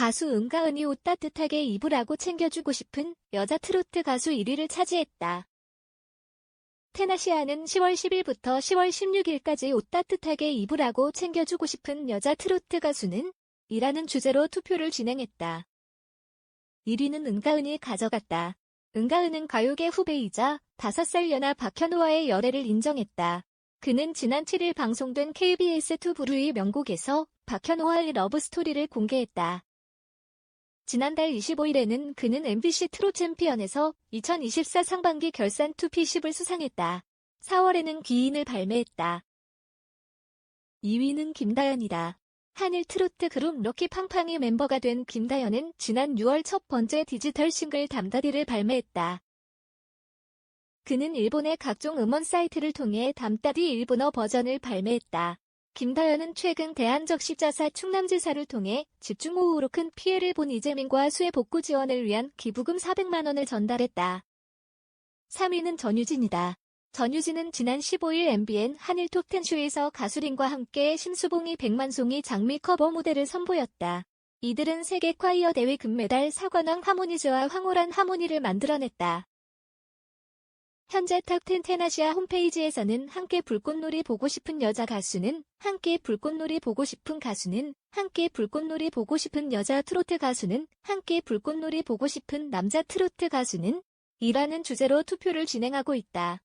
가수 은가은이 옷 따뜻하게 입으라고 챙겨주고 싶은 여자 트로트 가수 1위를 차지했다. 테나시아는 10월 10일부터 10월 16일까지 옷 따뜻하게 입으라고 챙겨주고 싶은 여자 트로트 가수는 이라는 주제로 투표를 진행했다. 1위는 은가은이 가져갔다. 은가은은 가요계 후배이자 5살 연하 박현우와의 열애를 인정했다. 그는 지난 7일 방송된 KBS2 부르의 명곡에서 박현우와의 러브스토리를 공개했다. 지난달 25일에는 그는 MBC 트롯 챔피언에서 2024 상반기 결산 2P10을 수상했다. 4월에는 귀인을 발매했다. 2위는 김다연이다. 한일 트로트 그룹 럭키 팡팡의 멤버가 된 김다연은 지난 6월 첫 번째 디지털 싱글 담다디를 발매했다. 그는 일본의 각종 음원 사이트를 통해 담다디 일본어 버전을 발매했다. 김다연은 최근 대한적십자사 충남지사를 통해 집중호우로 큰 피해를 본 이재민과 수해 복구 지원을 위한 기부금 400만 원을 전달했다. 3위는 전유진이다. 전유진은 지난 15일 MBN 한일 톱10 쇼에서 가수린과 함께 심수봉이 백만송이 장미 커버 무대를 선보였다. 이들은 세계 콰이어 대회 금메달 사관왕 하모니즈와 황홀한 하모니를 만들어냈다. 현재 탑10 테나시아 홈페이지에서는 함께 불꽃놀이 보고 싶은 여자 가수는 함께 불꽃놀이 보고 싶은 가수는 함께 불꽃놀이 보고 싶은 여자 트로트 가수는 함께 불꽃놀이 보고 싶은 남자 트로트 가수는 이라는 주제로 투표를 진행하고 있다.